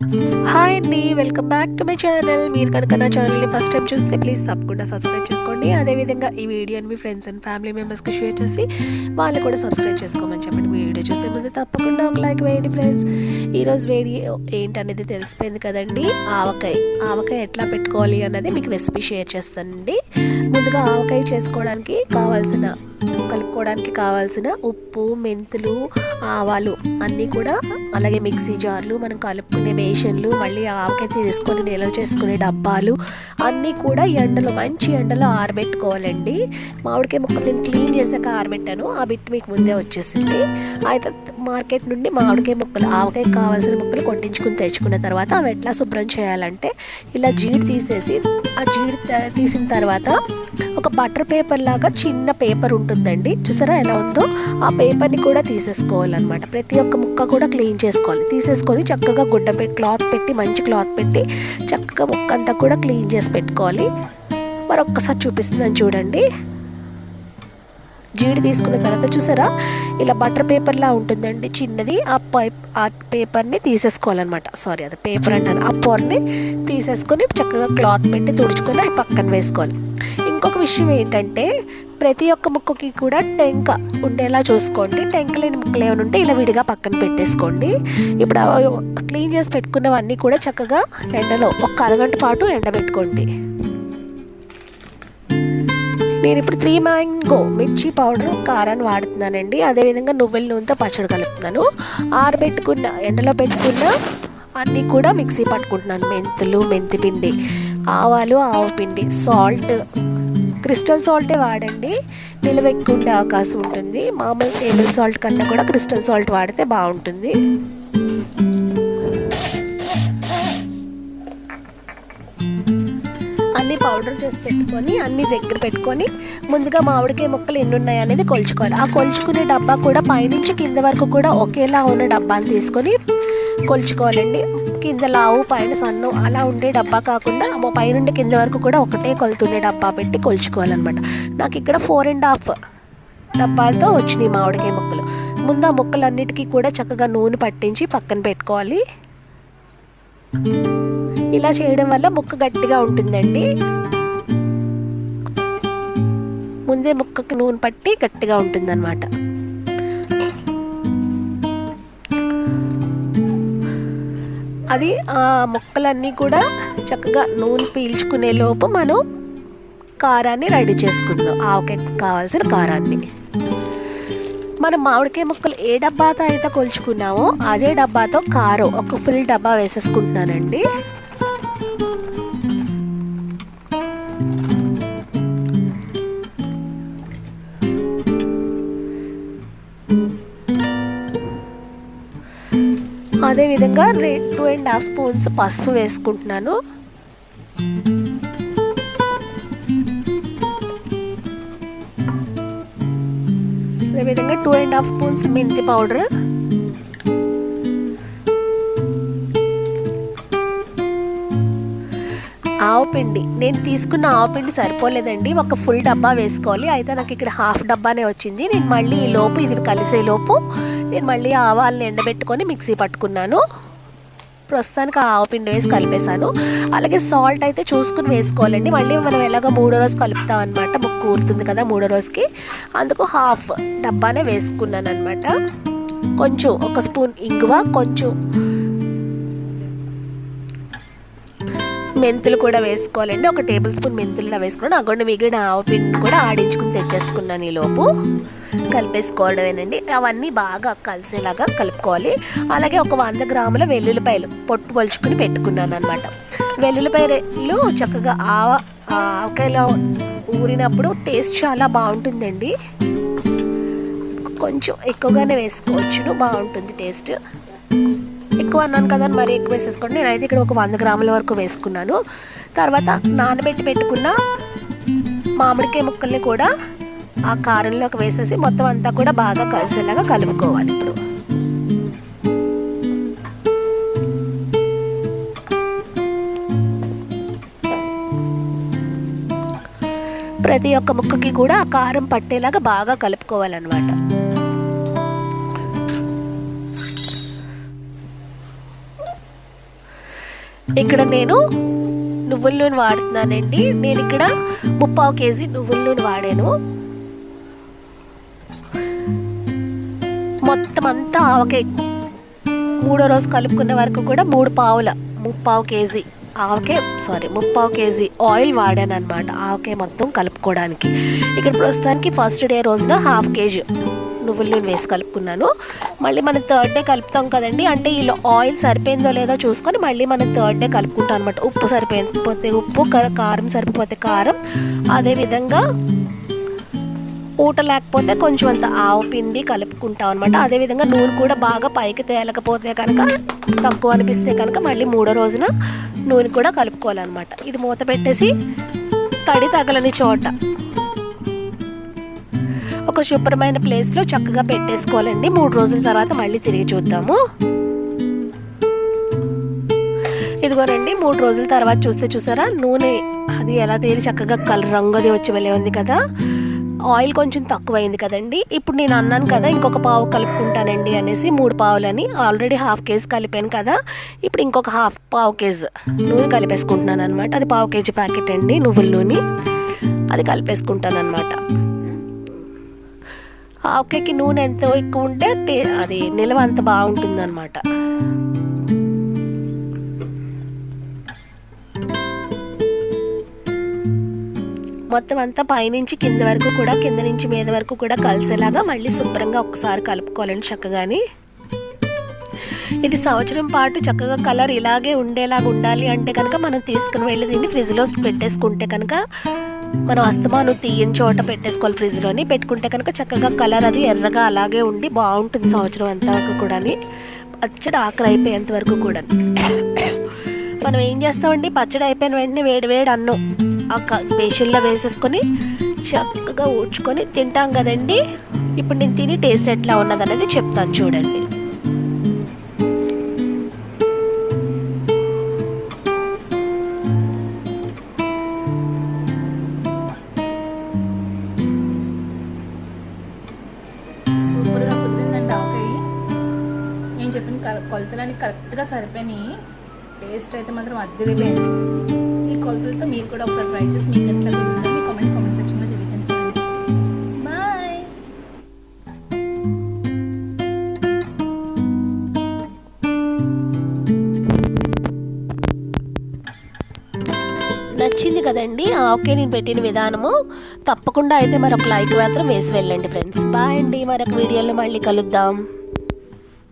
Hi అండి welcome back to my channel. మీరు కనుక నా ఛానల్ని ఫస్ట్ టైం చూస్తే ప్లీజ్ తప్పకుండా సబ్స్క్రైబ్ చేసుకోండి. అదేవిధంగా ఈ వీడియోని మీ ఫ్రెండ్స్ అండ్ ఫ్యామిలీ మెంబర్స్కి షేర్ చేసి వాళ్ళు కూడా సబ్స్క్రైబ్ చేసుకోమని చెప్పండి. వీడియో చూసే ముందు తప్పకుండా ఒక లైక్ వేయండి ఫ్రెండ్స్. ఈరోజు వీడియో ఏంటనేది తెలిసిపోయింది కదండి. ఆవకాయ ఆవకాయ ఎట్లా పెట్టుకోవాలి అన్నది మీకు రెసిపీ షేర్ చేస్తానండి. ముందుగా ఆవకాయ చేసుకోవడానికి కావాల్సిన కలుపుకోవడానికి కావాల్సిన ఉప్పు మెంతులు ఆవాలు అన్నీ కూడా అలాగే మిక్సీ జార్లు మనం కలుపుకునే బేషన్లు మళ్ళీ ఆవకాయ తీసుకొని నిల్వ చేసుకునే డబ్బాలు అన్నీ కూడా ఎండలో మంచి ఎండలో ఆరబెట్టుకోవాలండి. మామిడికాయ ముక్కలు నేను క్లీన్ చేశాక ఆరబెట్టాను. ఆ బిట్ మీకు ముందే వచ్చేసింది. అయితే మార్కెట్ నుండి మామిడికాయ ముక్కలు ఆవకాయ కావాల్సిన ముక్కలు కొట్టించుకుని తెచ్చుకున్న తర్వాత అవి ఎట్లా శుభ్రం చేయాలంటే ఇలా జీడి తీసేసి ఆ జీడి తీసిన తర్వాత ఒక బటర్ పేపర్ లాగా చిన్న పేపర్ ఉంటుందండి. చూసారా ఎలా ఉందో? ఆ పేపర్ని కూడా తీసేసుకోవాలన్నమాట. ప్రతి ఒక్క ముక్క కూడా క్లీన్ చేసుకోవాలి. తీసేసుకొని చక్కగా గుడ్డ పెట్టి క్లాత్ పెట్టి మంచి క్లాత్ పెట్టి చక్కగా ముక్కంతా కూడా క్లీన్ చేసి పెట్టుకోవాలి. మరొక్కసారి చూపిస్తున్నాను చూడండి. జీడి తీసుకున్న తర్వాత చూసారా? ఇలా బటర్ పేపర్లా ఉంటుందండి చిన్నది. ఆ పైప్ ఆ పేపర్ని తీసేసుకోవాలన్నమాట. సారీ అది పేపర్ అంటాను ఆ పొరని తీసేసుకొని చక్కగా క్లాత్ పెట్టి తుడుచుకొని అవి పక్కన వేసుకోవాలి. ఇంకొక విషయం ఏంటంటే ప్రతి ఒక్క ముక్కకి కూడా టెంక ఉండేలా చూసుకోండి. టెంక లేని ముక్కలు ఏమైనా ఉంటే ఇలా విడిగా పక్కన పెట్టేసుకోండి. ఇప్పుడు క్లీన్ చేసి పెట్టుకున్నవన్నీ కూడా చక్కగా ఎండలో ఒక అరగంట పాటు ఎండబెట్టుకోండి. నేను ఇప్పుడు త్రీ మ్యాంగో మిర్చి పౌడర్ కారాన్ని వాడుతున్నానండి. అదేవిధంగా నువ్వుల నూనెతో పచ్చడి కలుపుతున్నాను. ఆరబెట్టుకున్న ఎండలో పెట్టుకున్న అన్నీ కూడా మిక్సీ పట్టుకుంటున్నాను. మెంతులు మెంతి పిండి ఆవాలు ఆవు పిండి సాల్ట్ క్రిస్టల్ సాల్టే వాడండి. నిల్వ ఎక్కువ ఉండే అవకాశం ఉంటుంది. మామూలు టేబుల్ సాల్ట్ కన్నా కూడా క్రిస్టల్ సాల్ట్ వాడితే బాగుంటుంది. అన్ని పౌడర్ చేసి పెట్టుకొని అన్ని దగ్గర పెట్టుకొని ముందుగా మామిడికాయ ముక్కలు ఎన్ని ఉన్నాయి అనేది కొలుచుకోవాలి. ఆ కొలుచుకునే డబ్బా కూడా పైనుంచి కింద వరకు కూడా ఒకేలా ఉన్న డబ్బాని తీసుకొని కొలుచుకోవాలండి. కింద లావు పైన సన్ను అలా ఉండే డబ్బా కాకుండా ఆ పైనుండి కింద వరకు కూడా ఒకటే కొలుతుండే డబ్బా పెట్టి కొలుచుకోవాలన్నమాట. నాకు ఇక్కడ ఫోర్ అండ్ హాఫ్ డబ్బాలతో వచ్చినాయి మామిడికాయ ముక్కలు. ముందు ఆ ముక్కలన్నిటికీ కూడా చక్కగా నూనె పట్టించి పక్కన పెట్టుకోవాలి. ఇలా చేయడం వల్ల ముక్క గట్టిగా ఉంటుందండి. ముందే ముక్కకు నూనె పట్టి గట్టిగా ఉంటుందన్నమాట. అది ఆ ముక్కలన్నీ కూడా చక్కగా నూనె పీల్చుకునే లోపు మనం కారాన్ని రెడీ చేసుకుందాం. ఆవకాయకి కావాల్సిన కారాన్ని. మనం మామిడికాయ ముక్కలు ఏ డబ్బాతో అయితే కొలుచుకున్నామో అదే డబ్బాతో కారం ఒక ఫుల్ డబ్బా వేసేసుకుంటున్నానండి. అదేవిధంగా టూ అండ్ హాఫ్ స్పూన్స్ పసుపు వేసుకుంటున్నాను. అదేవిధంగా టూ అండ్ హాఫ్ స్పూన్స్ మెంతి పౌడర్ ఆవు పిండి నేను తీసుకున్న ఆవు పిండి సరిపోలేదండి. ఒక ఫుల్ డబ్బా వేసుకోవాలి. అయితే నాకు ఇక్కడ హాఫ్ డబ్బానే వచ్చింది. నేను మళ్ళీ ఈ లోపు ఇది కలిసే లోపు నేను మళ్ళీ ఆవాలని ఎండబెట్టుకొని మిక్సీ పట్టుకున్నాను. ప్రస్తుతానికి ఆ ఆవు పిండి వేసి కలిపేశాను. అలాగే సాల్ట్ అయితే చూసుకుని వేసుకోవాలండి. మళ్ళీ మనం ఎలాగో మూడో రోజు కలుపుతాం అనమాట ముక్కు ఊరుతుంది కదా మూడో రోజుకి. అందుకు హాఫ్ డబ్బానే వేసుకున్నాను అనమాట కొంచెం ఒక స్పూన్ ఇంగువ కొంచెం మెంతులు కూడా వేసుకోవాలండి. ఒక టేబుల్ స్పూన్ మెంతులు వేసుకున్నాను. అగొండ మిగిలిన ఆవు పిండిని కూడా ఆడించుకుని తెచ్చేసుకున్నాను ఈ లోపు. కలిపేసుకోవడమేనండి. అవన్నీ బాగా కలిసేలాగా కలుపుకోవాలి. అలాగే ఒక వంద గ్రాముల వెల్లుల్లిపాయలు పొట్టు పొలుచుకుని పెట్టుకున్నాను అనమాట వెల్లుల్లిపాయలు చక్కగా ఆవ ఆవకాయలో ఊరినప్పుడు టేస్ట్ చాలా బాగుంటుందండి. కొంచెం ఎక్కువగానే వేసుకోవచ్చును. బాగుంటుంది టేస్ట్. ఎక్కువ అన్నాను కదా అని మరీ ఎక్కువ వేసేసుకోండి. నేనైతే ఇక్కడ ఒక వంద గ్రాముల వరకు వేసుకున్నాను. తర్వాత నానబెట్టి పెట్టుకున్న మామిడికాయ ముక్కల్ని కూడా ఆ కారంలోకి వేసేసి మొత్తం అంతా కూడా బాగా కలిసేలాగా కలుపుకోవాలి ఇప్పుడు. ప్రతి ఒక్క ముక్కకి కూడా ఆ కారం పట్టేలాగా బాగా కలుపుకోవాలన్నమాట. ఇక్కడ నేను నువ్వుల నూనె వాడుతున్నానండి. నేను ఇక్కడ ముప్పావు కేజీ నువ్వుల నూనె వాడాను. మొత్తం అంతా ఆవకాయ మూడో రోజు కలుపుకునే వరకు కూడా మూడు పావుల ముప్పావు కేజీ ఆవకాయ సారీ ముప్పావు కేజీ ఆయిల్ వాడాను అనమాట ఆవకాయ మొత్తం కలుపుకోవడానికి. ఇక్కడ ప్రస్తుతానికి ఫస్ట్ డే రోజున హాఫ్ కేజీ. నువ్వుల నూనె వేసి కలుపుకున్నాను. మళ్ళీ మనం థర్డ్ డే కలుపుతాం కదండి అంటే ఇలా ఆయిల్ సరిపోయిందో లేదో చూసుకొని మళ్ళీ మనం థర్డ్ డే కలుపుకుంటాం అనమాట ఉప్పు సరిపోతే ఉప్పు కారం సరిపోతే కారం. అదేవిధంగా ఊట లేకపోతే కొంచెం అంత ఆవు పిండి కలుపుకుంటాం అనమాట అదేవిధంగా నూనె కూడా బాగా పైకి తేలకపోతే కనుక తక్కువ అనిపిస్తే కనుక మళ్ళీ మూడో రోజున నూనె కూడా కలుపుకోవాలన్నమాట. ఇది మూత పెట్టేసి తడి తగలని చోట ఒక శుభ్రమైన ప్లేస్లో చక్కగా పెట్టేసుకోవాలండి. మూడు రోజుల తర్వాత మళ్ళీ తిరిగి చూద్దాము. ఇదిగోనండి మూడు రోజుల తర్వాత చూస్తే చూసారా? నూనె అది ఎలా తేలి చక్కగా కలర్ రంగు అది వచ్చి వెళ్ళే ఉంది కదా? ఆయిల్ కొంచెం తక్కువైంది కదండి. ఇప్పుడు నేను అన్నాను కదా ఇంకొక పావు కలుపుకుంటానండి అనేసి మూడు పావులని ఆల్రెడీ హాఫ్ కేజీ కలిపాను కదా. ఇప్పుడు ఇంకొక హాఫ్ పావు కేజీ నూనె కలిపేసుకుంటున్నాను అనమాట అది పావు కేజీ ప్యాకెట్ అండి నువ్వుల నూనె. అది కలిపేసుకుంటాను అనమాట ఆవకాయకి నూనె ఎంత ఎక్కువ ఉంటే అది నిల్వ అంత బాగుంటుంది అనమాట మొత్తం అంతా పైనుంచి కింద వరకు కూడా కింద నుంచి మీద వరకు కూడా కలిసేలాగా మళ్ళీ శుభ్రంగా ఒకసారి కలుపుకోవాలండి చక్కగాని. ఇది సంవత్సరం పాటు చక్కగా కలర్ ఇలాగే ఉండేలాగా ఉండాలి అంటే కనుక మనం తీసుకుని వెళ్ళి దీన్ని ఫ్రిడ్జ్లో పెట్టేసుకుంటే కనుక మనం అస్తమాను తీయని చోట పెట్టేసుకోవాలి ఫ్రిడ్జ్లోని పెట్టుకుంటే కనుక చక్కగా కలర్ అది ఎర్రగా అలాగే ఉండి బాగుంటుంది సంవత్సరం అంతా వరకు కూడా పచ్చడి ఆకలి అయిపోయేంత వరకు కూడా మనం ఏం చేస్తామండి? పచ్చడి అయిపోయిన వెంటనే వేడి వేడి అన్నం ఆ క- బేషన్లో వేసేసుకొని చక్కగా ఊడ్చుకొని తింటాం కదండి. ఇప్పుడు నేను తిని టేస్ట్ ఎట్లా ఉన్నదనేది చెప్తాను చూడండి. చెప్పిన కొలతలన్నీ కరెక్ట్గా సరిపోయినాయి. టేస్ట్ అయితే మాత్రం అద్దరిపోయింది. ఈ కొలతలతో మీరు కూడా ఒకసారి ట్రై చేసి మీకు ఎట్లా కుదిరిందో మీ కామెంట్ కామెంట్ సెక్షన్లో తెలియజేయండి బాయ్! నచ్చింది కదండి? ఓకే నేను పెట్టిన విధానము. తప్పకుండా అయితే మరొక లైక్ మాత్రం వేసి వెళ్ళండి ఫ్రెండ్స్. బాయ్ అండి. మరొక వీడియోలో మళ్ళీ కలుద్దాం.